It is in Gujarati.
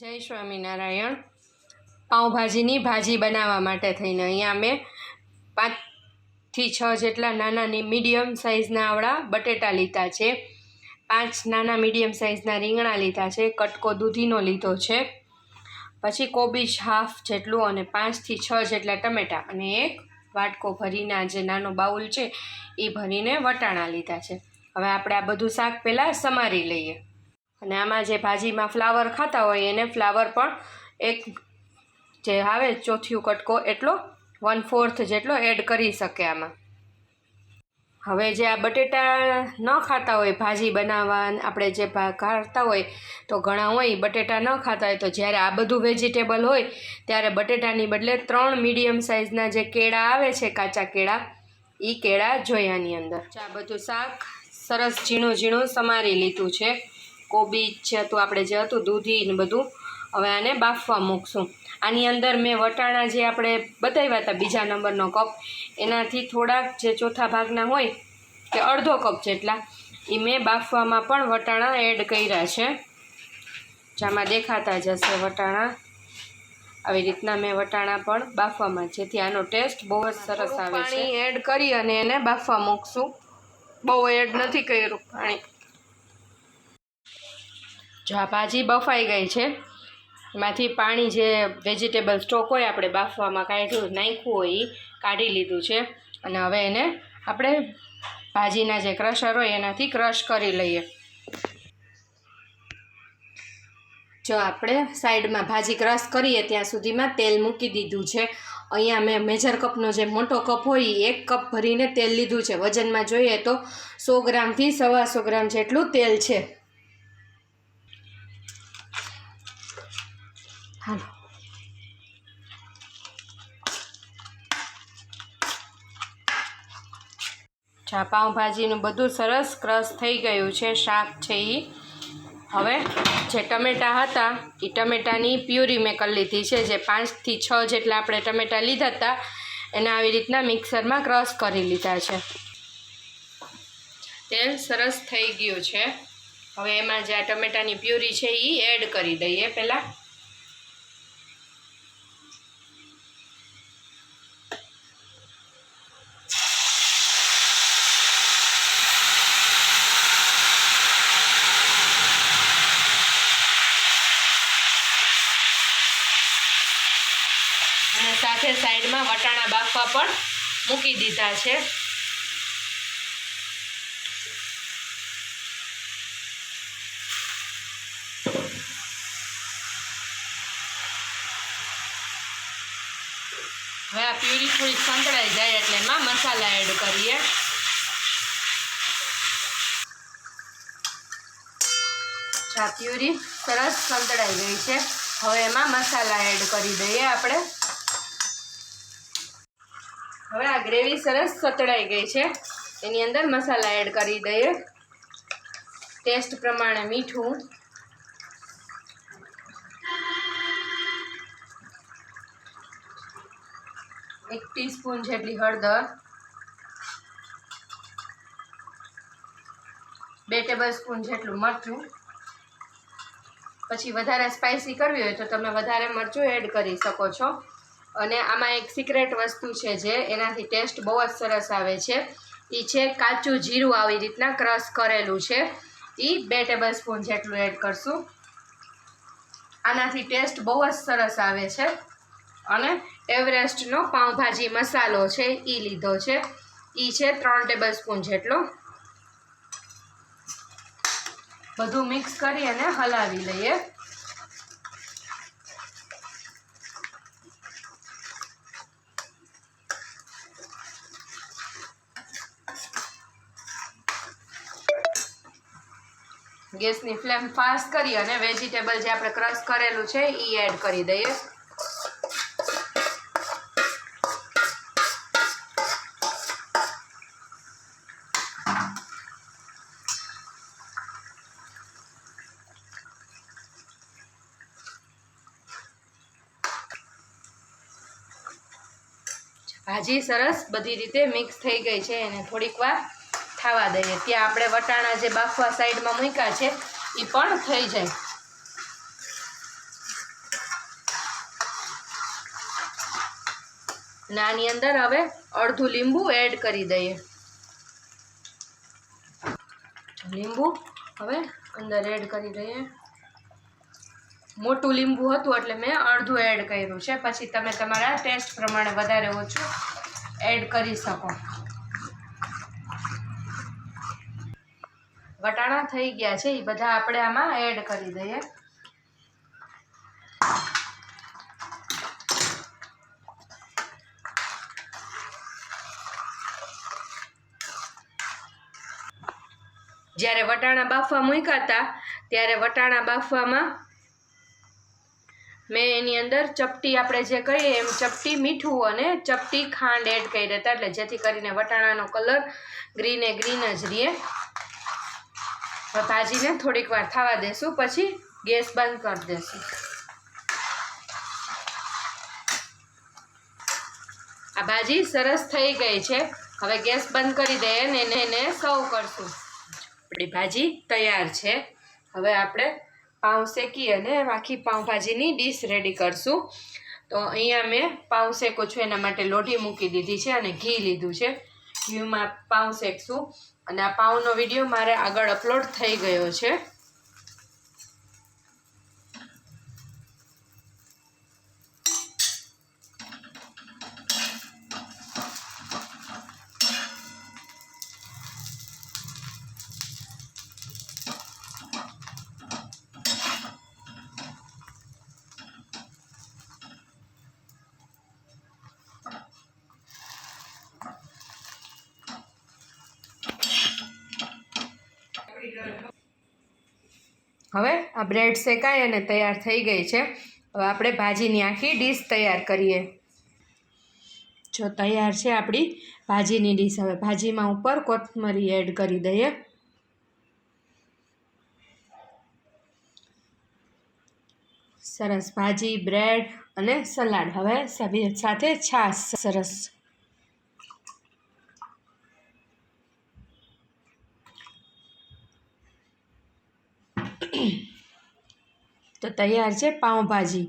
જય સ્વામિનારાયણ. પાઉંભાજીની ભાજી બનાવવા માટે થઈને અહીંયા મેં પાંચથી છ જેટલા નાના મીડિયમ સાઇઝના આવડા બટેટા લીધા છે. પાંચ નાના મીડિયમ સાઇઝના રીંગણા લીધા છે. કટકો દૂધીનો લીધો છે. પછી કોબીજ હાફ જેટલું અને પાંચથી છ જેટલા ટમેટાં અને એક વાટકો ભરીને જે નાનો બાઉલ છે એ ભરીને વટાણા લીધા છે. હવે આપણે આ બધું શાક પહેલાં સમારી લઈએ. અને આમાં જે ભાજીમાં ફ્લાવર ખાતા હોય એને ફ્લાવર પણ એક જે આવે ચોથિયું કટકો એટલો વન ફોર્થ જેટલો એડ કરી શકે આમાં. હવે જે આ બટેટા ન ખાતા હોય, ભાજી બનાવવા આપણે જે ખાતા હોય, તો ઘણા હોય બટેટા ન ખાતા હોય. તો જ્યારે આ બધું વેજીટેબલ હોય, ત્યારે બટેટાની બદલે ત્રણ મીડિયમ સાઇઝના જે કેળા આવે છે, કાચા કેળા એ કેળા જોયાની અંદર. આ બધું શાક સરસ ઝીણું ઝીણું સમારી લીધું છે. કોબીજ છે હતું આપણે જે હતું દૂધી ને બધું હવે આને બાફવા મૂકશું. આની અંદર મેં વટાણા જે આપણે બતાવ્યા હતા બીજા નંબરનો કપ એનાથી થોડાક જે ચોથા ભાગના હોય કે અડધો કપ જેટલા એ મેં બાફવામાં પણ વટાણા એડ કર્યા છે. જેમાં દેખાતા જશે વટાણા. આવી રીતના મેં વટાણા પણ બાફવામાં જેથી આનો ટેસ્ટ બહુ જ સરસ આવે છે. પાણી એડ કરી અને એને બાફવા મૂકશું. બહુ એડ નથી કર્યું પાણી. જો આ ભાજી બફાઈ ગઈ છે, એમાંથી પાણી જે વેજીટેબલ સ્ટોક હોય આપણે બાફવામાં કાઢ્યું નાખ્યું હોય એ કાઢી લીધું છે અને હવે એને આપણે ભાજીના જે ક્રશર હોય એનાથી ક્રશ કરી લઈએ. જો આપણે સાઈડમાં ભાજી ક્રશ કરીએ ત્યાં સુધીમાં તેલ મૂકી દીધું છે. અહીંયા મેં મેજર કપનો જે મોટો કપ હોય એક કપ ભરીને તેલ લીધું છે. વજનમાં જોઈએ તો સો ગ્રામથી સવા સો ગ્રામ જેટલું તેલ છે. ચા પાઉંભાજીનું બધું સરસ ક્રશ થઈ ગયું છે, શાક છે એ હવે જે ટમેટાં હતા એ ટમેટાની પ્યુરી મેં કરી લીધી છે, જે પાંચથી છ જેટલા આપણે ટમેટાં લીધા હતા, એને આવી રીતના મિક્સરમાં ક્રશ કરી લીધા છે. તેલ સરસ થઈ ગયું છે. હવે એમાં જે આ ટમેટાની પ્યુરી છે એ એડ કરી દઈએ પહેલાં અને સાથે વટાણા બાફવા પણ મૂકી દીધા છે. હવે આ પ્યુરી થોડી સંતળાઈ જાય એટલે એમાં મસાલા એડ કરીએ. ચા પ્યુરી સરસ સંતળાઈ ગઈ છે. હવે એમાં મસાલા એડ કરી દઈએ આપણે. હવે આ ગ્રેવી સરસ સતળાઈ ગઈ છે. એની અંદર મસાલા એડ કરી દઈએ. ટેસ્ટ પ્રમાણે મીઠું. એક ટીસ્પૂન જેટલી હળદર. બે ટેબલ સ્પૂન જેટલું મરચું. પછી વધારે સ્પાઇસી કરવી હોય તો તમે વધારે મરચું એડ કરી શકો છો. અને આમાં એક સિક્રેટ વસ્તુ છે જે એનાથી ટેસ્ટ બહુ જ સરસ આવે છે. એ છે કાચું જીરું આવી રીતના ક્રશ કરેલું છે. એ બે ટેબલ સ્પૂન જેટલું એડ કરશું. આનાથી ટેસ્ટ બહુ જ સરસ આવે છે. અને એવરેસ્ટનો પાઉંભાજી મસાલો છે એ લીધો છે. એ છે ત્રણ ટેબલ સ્પૂન જેટલો. બધું મિક્સ કરી અને હલાવી લઈએ. ગેસની ફ્લેમ ફાસ્ટ કરી અને વેજીટેબલ જે આપણે ક્રશ કરેલું છે એ એડ કરી દઈએ. ભાજી સરસ બધી રીતે મિક્સ થઈ ગઈ છે એને થોડીક વાર. થવા દઈએ. ત્યાં આપણે વટાણા જે બાફવા સાઈડમાં મૂક્યા છે એ પણ થઈ જાય. નાની અંદર હવે અડધું લીંબુ એડ કરી દઈએ. લીંબુ હવે અંદર એડ કરી દઈએ. મોટું લીંબુ હતું એટલે મેં અડધું એડ કર્યું છે. પછી તમે તમારા ટેસ્ટ પ્રમાણે વધારે ઓછું એડ કરી શકો. વટાણા થઈ ગયા છે, એ બધા આપણે આમાં એડ કરી દઈએ. જ્યારે વટાણા બાફવા મૂક્યા હતા ત્યારે વટાણા બાફવામાં મેં એની અંદર ચપટી આપણે જે કહીએ એમ ચપટી, મીઠું અને ચપટી ખાંડ એડ કરી દેતા, એટલે જેથી કરીને વટાણાનો કલર ગ્રીને ગ્રીન જ રહે હવે ભાજીને થોડીક વાર થવા દેશું, પછી ગેસ બંધ કરી દેશું. આ ભાજી સરસ થઈ ગઈ છે. હવે ગેસ બંધ કરી દઈએ ને એને સર્વ કરશું. આપણી ભાજી તૈયાર છે. હવે આપણે પાઉં શેકી અને આખી પાઉંભાજીની ડીશ રેડી કરશું. તો અહીંયા મેં પાઉં શેકું છું, એના માટે લોઢી મૂકી દીધી છે અને ઘી લીધું છે. ઘીમાં પાઉં શેકશું. અને આ પાઉંનો વીડિયો મારે આગળ અપલોડ થઈ ગયો છે. હવે આ બ્રેડ શેકાય અને તૈયાર થઈ ગઈ છે. હવે આપણે ભાજીની આખી ડીશ તૈયાર કરીએ. જો તૈયાર છે આપણી ભાજીની ડીશ. હવે ભાજીમાં ઉપર કોથમરી એડ કરી દઈએ. સરસ ભાજી, બ્રેડ અને સલાડ. હવે સાથે છાશ. સરસ. તો તૈયાર છે પાઉંભાજી.